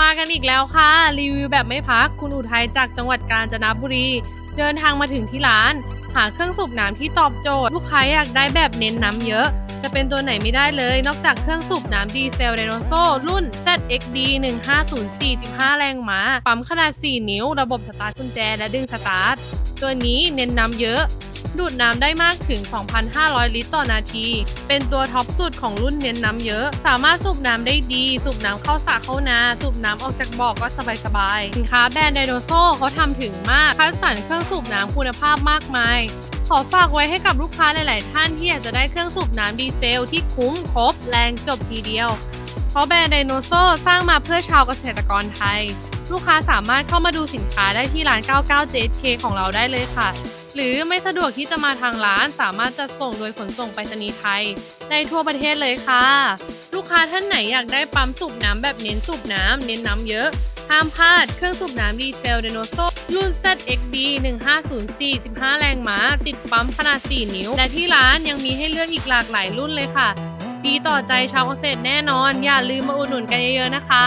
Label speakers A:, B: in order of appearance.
A: มากันอีกแล้วค่ะ รีวิวแบบไม่พักคุณอุทัยจากจังหวัดกาญจนบุรี เดินทางมาถึงที่ร้าน หาเครื่องสูบน้ำที่ตอบโจทย์ ลูกค้าอยากได้แบบเน้นน้ำเยอะ จะเป็นตัวไหนไม่ได้เลย นอกจากเครื่องสูบน้ำดีเซลเรโนโซรุ่น ZXD 150 45 แรงม้าปั๊มขนาด 4 นิ้ว ระบบสตาร์ทกุญแจและดึงสตาร์ท ตัวนี้เน้นน้ำเยอะ ดูดน้ำได้มากถึง 2,500 ลิตรต่อนาที เป็นตัวท็อปสุดของรุ่นเน้นน้ำเยอะ สามารถสูบน้ำได้ดี สูบน้ำเข้าสระเข้านา สูบน้ำออกจากบ่อก็สบายๆ สินค้าแบรนด์ไดโนโซเขาทำถึงมาก คัดสรรเครื่องสูบน้ำคุณภาพมากมายขอฝากไว้ให้กับลูกค้าหลาย ๆ ท่านที่อยากจะได้เครื่องสูบน้ำดีเซลที่คุ้มครบแรงจบทีเดียว เพราะแบรนด์ไดโนโซสร้างมาเพื่อชาวเกษตรกรไทย ลูกค้าสามารถเข้ามาดูสินค้าได้ที่ร้าน 99 JK ของเราได้เลยค่ะ หรือไม่สะดวกที่จะมาทางร้านสามารถจัดส่งโดยขนส่งไปรษณีย์ไทยได้ทั่วประเทศเลยค่ะ ลูกค้าท่านไหนอยากได้ปั๊มสูบน้ำแบบเน้นสูบน้ำเน้นน้ำเยอะ ห้ามพลาดเครื่องสูบน้ำดีเซลเดโนโซรุ่น ZXD 1504 15 แรงม้า ติดปั๊มขนาด 4 นิ้ว และที่ร้านยังมีให้เลือกอีกหลากหลายรุ่นเลยค่ะ ดีต่อใจชาวเกษตรแน่นอน อย่าลืมมาอุดหนุนกันเยอะๆนะคะ